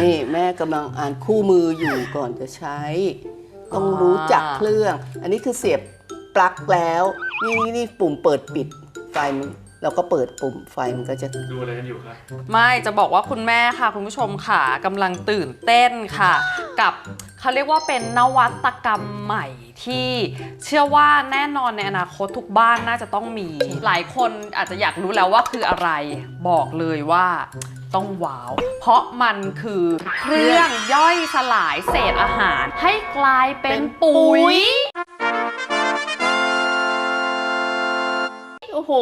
นี่แม่กำลังอ่านคู่มืออยู่ก่อนจะใช้ ต้องรู้จักเครื่อง อันนี้คือเสียบปลั๊กแล้ว นี่นี่นี่ปุ่มเปิดปิดไฟมันเราก็เปิดปุ่มไฟมันก็จะ ดูอะไรกันอยู่ครับไม่จะบอกว่าคุณแม่ค่ะ คุณผู้ชมค่ะกำลังตื่นเต้นค่ะ กับเขาเรียกว่าเป็นนวัตกรรมใหม่ ที่เชื่อว่าแน่นอนในอนาคตทุกบ้านน่าจะต้องมี หลายคนอาจจะอยากรู้แล้วว่าคืออะไรบอกเลยว่าต้องว้าว เพราะมันคือเครื่องย่อยสลายเศษอาหาร ให้กลายเป็นปุ๋ย โอ้โห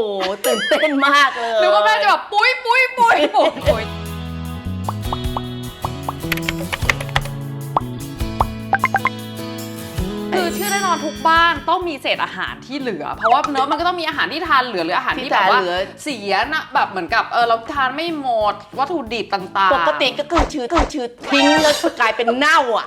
ตื่นเต้นมากเลย หรือว่าแม่จะแบบปุ้ยปุ้ยปุ้ยปุ้ย คือเชื่อแน่นอนทุกบ้านต้องมีเศษอาหารที่เหลือ เพราะว่าเนื้อะมันก็ต้องมีอาหารที่ทานเหลือหรืออาหารที่แบบว่าที่ทานเหลือ เสียนะแบบเหมือนกับเออเราทานไม่หมดวัตถุดิบต่างๆ ปกติก็คือชืดคือชืดทิ้งแล้วกลายเป็นเน่าอะ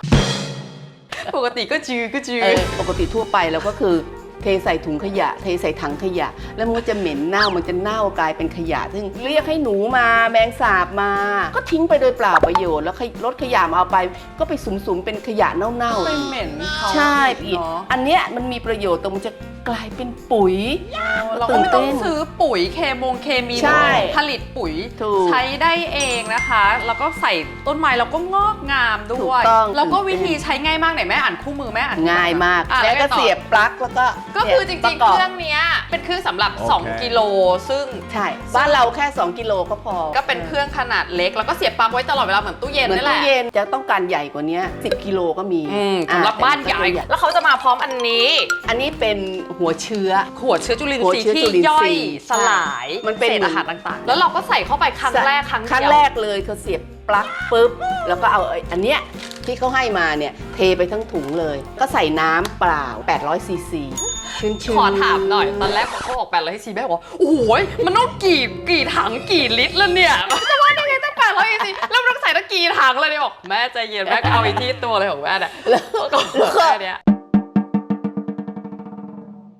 ปกติก็จือก็จือ เออปกติทั่วไปเราก็คือ เทใส่ถุงขยะ เทใส่ถังขยะ แล้วมันก็จะเหม็นเน่ามันจะเน่ากลายเป็นขยะ ซึ่งเรียกให้หนูมาแมงสาบมา ก็ทิ้งไปโดยเปล่าประโยชน์ แล้วรถขยะมาเอาไป ก็ไปสุมๆเป็นขยะเน่าๆไปอีกเหม็นเขาใช่พี่เนาะอันเนี้ยมันมีประโยชน์ตรงมันจะ กลายเป็นปุ๋ย เราก็ไม่ต้องตื่นเต้นซื้อปุ๋ยเคมงเคมีใช่ผลิตปุ๋ยถูกใช้ได้เองนะคะ แล้วก็ใส่ต้นไม้เราก็งอกงามด้ถูวกยต้องแล้วก็ตื่นเต้นวิธีใช้ง่ายมากไหนแม่อ่านคู่มือแม่อ่านง่ายมาก อะแล้วก็ไงต่อเสียบปลั๊กแล้วก็ก็คือจริงปๆระเคกอบรื่องเนี้ยเป็นเครื่องสำหรับ โอเค 2 กิโลซึ่งใช่บ้านเราแค่ 2 กิโลก็พอก็เป็นเครื่องขนาดเล็ก แล้วก็เสียบปลั๊กไว้ตลอดเวลาเหมือนตู้เย็นเหมือนนี่แหตู้ละเย็นจะต้องการใหญ่กว่านี้10 กิโลก็มีอืมอะสำหรับบ้านใหญ่ แต่แล้วเขาจะมาพร้อมอันนี้ อันนี้เป็นหัวเชื้อขวดเชื้อจุลินหัวทรีย์เชื้อที่จุลินทรีย์ย่อยสลายมันเป็นเศษอาหารต่างๆ แล้วเราก็ใส่เข้าไปครั้งแรกครั้งครั้งเดียวแรกเลยเขาเสียบปลั๊กปุ๊บ แล้วก็เอาไอ้อันเนี้ยที่เขาให้มาเนี่ยเทไปทั้งถุงเลย ก็ใส่น้ำเปล่า 800ซีซีชื้นๆขอถามหน่อย ตอนแรกเขาบอกแปดร้อยซีแม่บอกว่าโอ้โหยมันต้องกี่กี่ถังกี่ลิตรแล้วเนี่ยจะว่าได้ไงตั้งแปดร้อยซีแล้วมันต้องใส่ตั้งกี่ถังเลยเนี่ยบอกแม่ใจเย็นแม่ก็เอาไปที่ตัวเลยของแม่เนี่ยแล้วก็ แล้วก็ แม่เนี่ย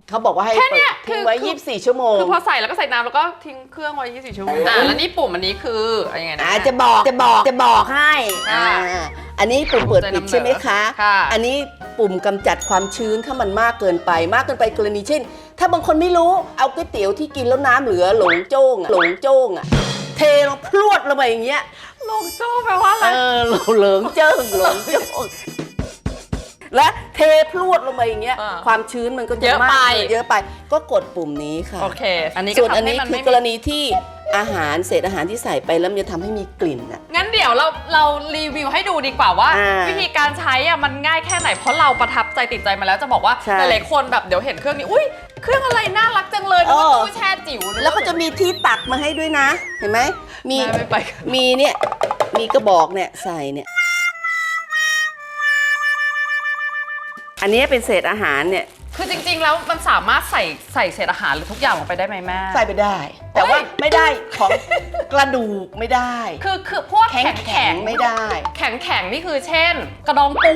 เขาบอกว่าให้แค่เปิเนี้ดยทิ้งคือไว้คือ24ชั่วโมงคือพอใส่แล้วก็ใส่น้ำแล้วก็ทิ้งเครื่องไว้ 24 ชั่วโมงอะแล้วนี่ปุ่มอันนี้คืออะไรยังไงนะ อ่าจะบอกจะบอกจะบอกให้อ่า อ่าอันนี้ปุ่มเปิดปิดใช่ไหมคะ ค่ะอันนี้ปุ่มกำจัดความชื้นถ้ามันมากเกินไป มากเกินไปกรณีเช่น ถ้าบางคนไม่รู้เอาก๋วยเตี๋ยวที่กินแล้วน้ำเหลือหลงโจ้งอะหลงโจ้งอะเทลงพรวดลงไปอย่างเงี้ย ลงโจ้แปลว่าอะไร เออเหลิงเจิ้งหลงโจ้ง และเทพรวดลงไปอย่างเงี้ยอ่าความชื้นมันก็จะเยอะมากไป เยอะไป ก็กดปุ่มนี้ค่ะ โอเค อันนี้ก็ส่วนทำอันให้นี้มันคืไม่อมีกรณีที่อาหารเศษอาหารที่ใส่ไปแล้วมันจะทำให้มีกลิ่นอะงั้นเดี๋ยวเราเรารีวิวให้ดูดีกว่าว่า อ่าวิธีการใช้อะมันง่ายแค่ไหนเพราะเราประทับใจติดใจมาแล้วจะบอกว่าใช่ หลายๆคนแบบเดี๋ยวเห็นเครื่องนี้อุ้ยเครื่องอะไรน่ารักจังเลยนึกว่าเออตู้แช่จิ๋วนึแล้วก็จะมีที่ตักมาให้ด้วยนะ เห็นไหมมีแม่ไม่ไป มีเนี่ย มีกระบอกเนี่ยใส่เนี่ย อันนี้เป็นเศษอาหารเนี่ย คือจริงๆ แล้วมันสามารถใส่ใส่เศษอาหารหรือทุกอย่างลงไปได้ไหมแม่ ใส่ไปได้ แต่ว่าเฮ้ยไม่ได้ของกระดูกไม่ได้ คือคือพวกแข็งแข็งแข็แข็งงไม่ได้ แข็งแข็งนี่คือเช่น กระดองปู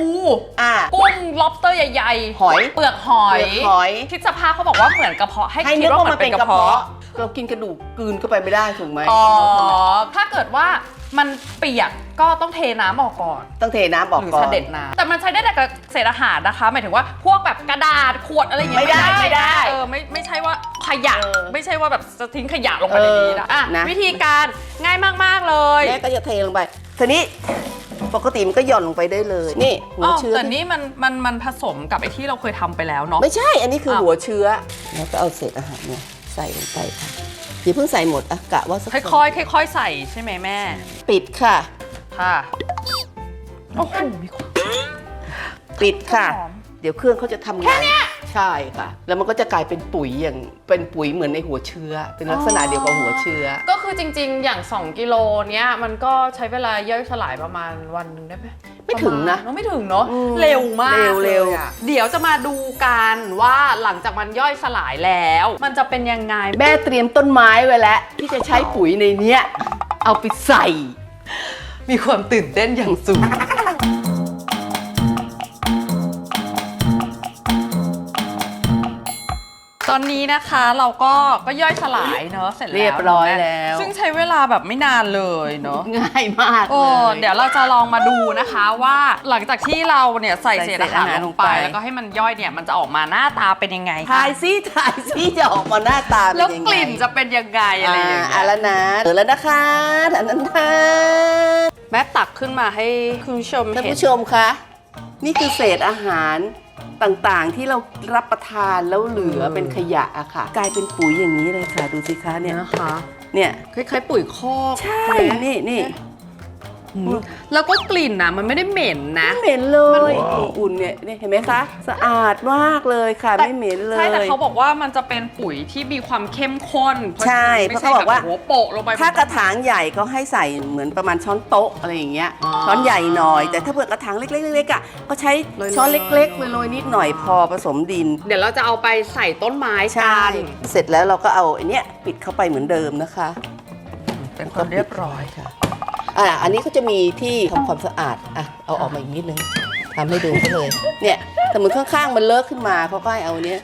อ่ากุ้ง lobster ใหญ่ๆ หอยเปลือกหอยเปลือกหอยคิดสภาพเขาบอกว่าเหมือนกระเพาะให้ให้คินึดกว่าว่าเหมืมัอนนเป็เป็นนกกระระเพาะเพาะ เรากินกระดูกกลืนเข้าไปไม่ได้ถูกไหมอ๋อถ้าเกิดว่า มันเปียกก็ต้องเทน้ำออกก่อน ต้องเทน้ำออกหรือก่อน เสด็จน้ำแต่มันใช้ได้แต่กับเศษอาหารนะคะ หมายถึงว่าพวกแบบกระดาษขวดอะไรอย่างเงี้ยไม่ได้ไม่ได้เออไม่ไม่ใช่ว่าขยะ เออไม่ใช่ว่าแบบจะทิ้งขยะลงไปในนี้นะเอออ่อะนะ วิธีการง่ายมาก ๆ เลย แม่ก็จะเทลงไปทีนี้ปกติมันก็หย่อนลงไปได้เลย นี่หัวอ๋อเชื้อแต่ที่นี่มันมันมันผสมกับไอ้ที่เราเคยทำไปแล้วเนาะ ไม่ใช่ อันนี้คืออ้าว หัวเชื้อ แล้วก็เอาเศษอาหารเนี่ยใส่ลงไปค่ะ อย่าเพิ่งใส่หมดอะกะว่าสักค่อยๆค่อยๆใส่ใช่ไหมแม่ ปิดค่ะ ค่ะ โอ้โหมีความปิดค่ะ หอม เดี๋ยวเครื่องเขาจะทำงานใช่ค่ะ แล้วมันก็จะกลายเป็นปุ๋ยอย่างเป็นปุ๋ยเหมือนในหัวเชื้อ เป็นลักษณะเดียวกับหัวเชื้อ ก็คือจริง ๆ อย่าง 2 กิโลเนี้ยมันก็ใช้เวลาย่อยสลายประมาณวันหนึ่งได้ไหมไม่ถึงนะ ปรมาณไม่ถึงเนาะอืมเร็วมากเร็วเร็วลยอะเดี๋ยวจะมาดูกันว่าหลังจากมันย่อยสลายแล้ว มันจะเป็นยังไง แม่เตรียมต้นไม้ไว้แล้วที่จะใช้ปุ๋ยในเนี้ยเอาไปใส่ มีความตื่นเต้นอย่างสูง อนนี้นะคะเราก็ก็ย่อยสลายเนอะเสร็จแล้วเรียบร้อยเนะแล้ว ซึ่งใช้เวลาแบบไม่นานเลยเนอะง่ายมากโอ้เลยเดี๋ยวเราจะลองมาดูนะคะว่าหลังจากที่เราเนี่ยใส่ใส่เศษเศษอาหารอาหารลงไปลงไป แล้วก็ให้มันย่อยเนี่ยมันจะออกมาหน้าตาเป็นยังไงคะถ่ายซิถ่ายซิจะออกมาหน้าตาเป็นแล้วยังไงกลิ่นจะเป็นยังไงอะไรอย่างเงี้อ่ายแล้วนะเออแล้วนะคะทันทันทันแม่ตักขึ้นมาให้คุณผู้ชมท่านเห็นผู้ชมคะ นี่คือเศษอาหาร ต่างๆ ที่เรารับประทานแล้วเหลือเป็นขยะอะค่ะ กลายเป็นปุ๋ยอย่างนี้เลยค่ะ ดูสิคะเนี่ยนะคะ เนี่ยคล้ายๆปุ๋ยคอกใช่ ไหม นี่นี่อืม แล้วก็กลิ่นนะมันไม่ได้เหม็นนะ ไม่เหม็นเลยอุ่นๆเนี่ยนี่เห็นไหมคะสะอาดมากเลยค่ะแต่ ไม่เหม็นเลย ใช่แต่เขาบอกว่ามันจะเป็นปุ๋ยที่มีความเข้มข้นใช่เพราะฉะนั้นไม่ใช่เพราะเขาบอกว่าแบบหัวโปะลงไป ถ้ากระถางใหญ่ก็ให้ใส่เหมือนประมาณช้อนโต๊ะอะไรอย่างเงี้ยอ๋อช้อนใหญ่หน่อย แต่ถ้าเผื่อกระถางเล็กๆเล็กๆอะก็ใช้โรยๆ ช้อนเล็กๆโรยๆนิดหน่อยพอผสมดินเดี๋ยวเราจะเอาไปใส่ต้นไม้ใช่กันเสร็จแล้วเราก็เอาไอันเนี้ยปิดเข้าไปเหมือนเดิมนะคะ เป็นคนเรียบร้อยค่ะ อ่าอันนี้ก็จะมีที่ทำความสะอาดอะเอาออกมาอีกนิดนึงทำให้ดูเขาเลย เนี่ยสมมติข้างๆมันเลอะขึ้นมาเขาก็ให้เอาเนี้ย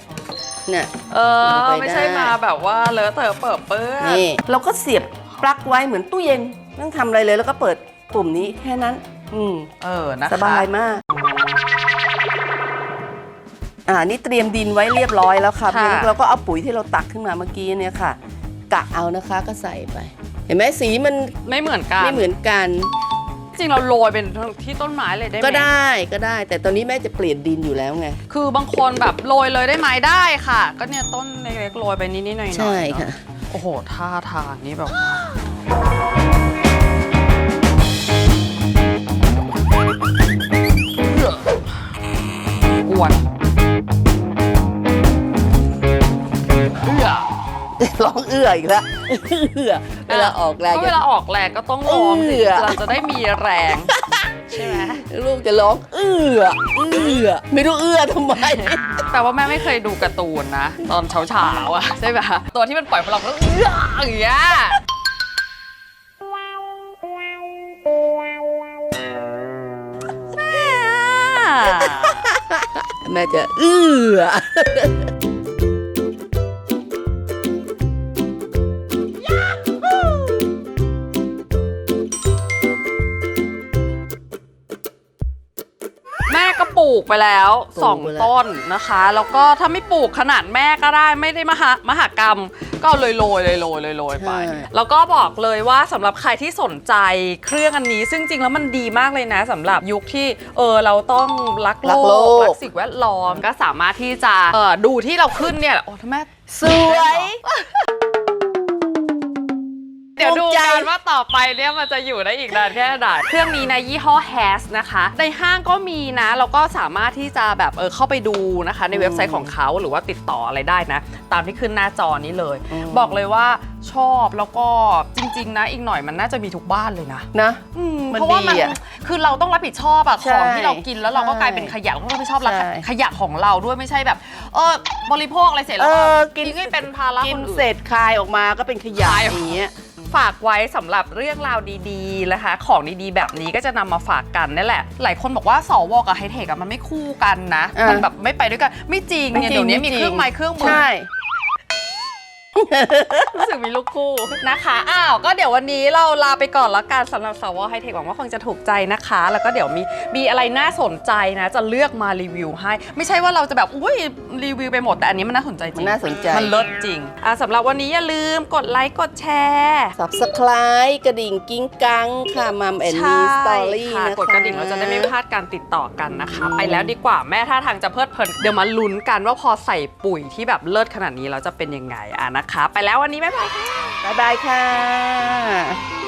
เนี่ยเออลงไปไม่ใช่ได้มาแบบว่าเลอะเตอะเปิดเปื้อนนี่เราก็เสียบปลั๊กไว้เหมือนตู้เย็นไม่ต้องทำอะไรเลยแล้วก็เปิดปุ่มนี้แค่นั้น อืมเออนะคะสบายมากอ่านี่เตรียมดินไว้เรียบร้อยแล้วค่ะค่ะเราก็เอาปุ๋ยที่เราตักขึ้นมาเมื่อกี้เนี่ยค่ะ กะเอานะคะก็ใส่ไป เห็นไหมสีมันไม่เหมือนกันไม่เหมือนกัน จริงเราโรยเป็นที่ต้นไม้เลยได้ไหมก็ได้ก็ได้ แต่ตอนนี้แม่จะเปลี่ยนดินอยู่แล้วไง คือบางคนแบบโรยเลยได้ไหมได้ค่ะ ก็เนี่ยต้นเล็กๆโรยไปนิดๆหน่อยๆใช่เนอค่ะ โอ้โหท่าทางนี้แบบว่าเอื้อกวน ร้องเอื้ออีกแล้วเอื้อเวลาออกแรงก็เวลาออกแรงก็ต้องร้องสิเอื้อเราจะได้มีแรงใช่ไหมลูกจะร้องเอื้อเอื้อไม่รู้เอื้อทำไม แต่ว่าแม่ไม่เคยดูการ์ตูนนะ ตอนเช้าๆอะใช่ไหมตัวที่มันปล่อยพลังก็เอื้ออย่างเงี้ยแม่จะเอื้อ ก็ปลูกไปแล้วปลูกไปแล้ว2ต้นนะคะ แล้วก็ถ้าไม่ปลูกขนาดแม่ก็ได้ไม่ได้มหามหากรรม ก็เอาเลยโรยเลยโรยเลยโรยไป แล้วก็บอกเลยว่าสำหรับใครที่สนใจเครื่องอันนี้ ซึ่งจริงแล้วมันดีมากเลยนะสำหรับยุคที่เออเราต้องรักโลรักโลกกรักสิ่งแวดล้อมก็สามารถที่จะเออดูที่เราขึ้นเนี่ยโอ้ทำไมสวย เดี๋ยวดูภูมิใจกันว่าต่อไปเนี่ยมันจะอยู่ได้อีกนานแค่ไหนเครื่องนี้นะยี่ห้อ Has นะคะ ในห้างก็มีนะแล้วก็สามารถที่จะแบบเออเข้าไปดูนะคะ ในเว็บไซต์ของเขาหรือว่าติดต่ออะไรได้นะ ตามที่ขึ้นหน้าจอนี้เลย บอกเลยว่าชอบแล้วก็จริง ๆ นะอีกหน่อยมันน่าจะมีทุกบ้านเลยนะนะอืมมันเพราะว่ามันดีอะคือเราต้องรับผิดชอบอะใช่ของที่เรากินแล้วเราก็ใช่กลายเป็นขยะเราต้องรับผิดชอบละใช่ขยะของเราด้วยไม่ใช่แบบ เออบริโภคอะไรเสร็จแล้วเอก็อกินทิ้งให้เป็นภาระกิคนนอื่นเสร็จคายออกมาก็เป็นขยะคายอย่างเงี้ย ฝากไว้สำหรับเรื่องราวดีๆนะคะ ของดีๆ แบบนี้ก็จะนำมาฝากกันนี่แหละ หลายคนบอกว่าสวกับไฮเทคอะมันไม่คู่กันนะอะมันแบบไม่ไปด้วยกัน ไม่จริงไม่เนี่ยจริงเดี๋ยวนี้ไม่มีจริงเครื่องไม้เครื่องมือใช่ รู้สึกมีลูกคู่นะคะ อ้าว ก็เดี๋ยววันนี้เราลาไปก่อนแล้วกันสำหรับสวไฮเทคหวังว่าคงจะถูกใจนะคะ แล้วก็เดี๋ยวมีมีอะไรน่าสนใจนะ จะเลือกมารีวิวให้ ไม่ใช่ว่าเราจะแบบ อุ้ยรีวิวไปหมด แต่อันนี้มันน่าสนใจจริมันงน่าสนใจ มันเลิศจริง อะสำหรับวันนี้อย่าลืมกดไลค์ กดแชร์ subscribe กระดิ่งกิ้งกังค่ะมัมแอนนี่สตอรี่ค่ะนะคะกดกระดิ่งเราจะได้ไม่พลาดการติดต่อกันนะคะ ไปแล้วดีกว่าแม่ท่าทางจะเพลิดเพลิน เดี๋ยวมาลุ้นกันว่าพอใส่ปุ๋ยที่แบบเลิศขนาดนี้เราจะเป็นยังไงอะนะคะ ไปแล้ววันนี้บ๊ายบายค่ะ บ๊ายบายค่ะ